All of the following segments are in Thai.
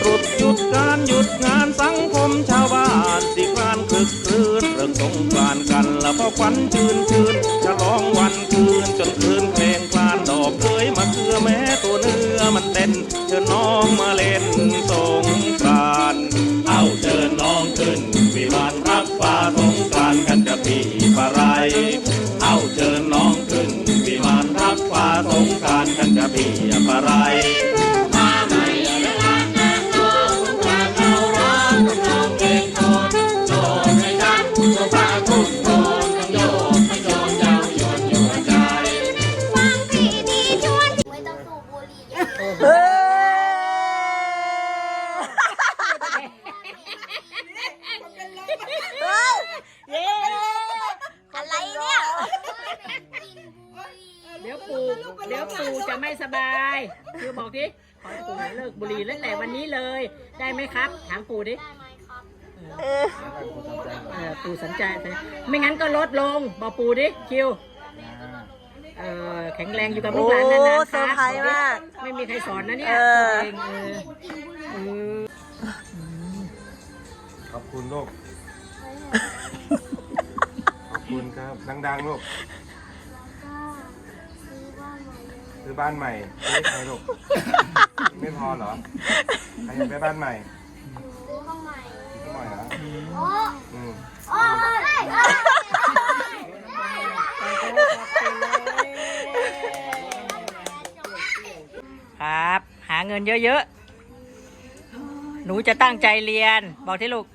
ตรุษหยุดการหยุดงานสังคมชาวบ้านสิคลานคึกคืนเรื่องสงกรานกันแล้วก็ควันชื้นชื่นฉลองวันคืนจนคืนเพลงคลานดอกเคยมาเพื่อแม้ตัวเนื้อมันเต้นเชิญน้องมาเล่นสงกรานเอาเชิญน้องขึ้นวิมานรักฟ้าสงกรานกันจะพีปะไรเอาเชิญน้อง เยอะเฮ้ยเย้อะไรเนี่ยเดี๋ยวปู่เดี๋ยวปู่จะไม่สบายคือบอกดิขอให้ปู่เลิกบุหรี่ตั้งแต่วันนี้เลย ได้ไหมครับ ถามปู่ดิเออปู่สนใจสิไม่งั้นก็ลดลง บอกปู่ดิคิว เออแข็งแรงอยู่กับลูโอ้กหลานนานๆคเซอรับร์ไพรส์มากไม่มีใครสอนนะเนี่ยเออ ตัวเองเออเออขอบคุณลูก ขอบคุณครับ ดังๆลูกซื้อบ้านใหม่ซื้อใครลูก ไม่พอเหรอใครอยากได้บ้านใหม่ ซื้อห้องใหม่ ซื้อใหม่เหรอ โอ้ อืม โอ้ย ครับ หาเงินเยอะๆ หนูจะตั้งใจเรียน บอกที่ลูก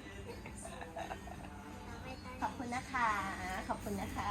ขอบคุณนะคะ ขอบคุณนะคะ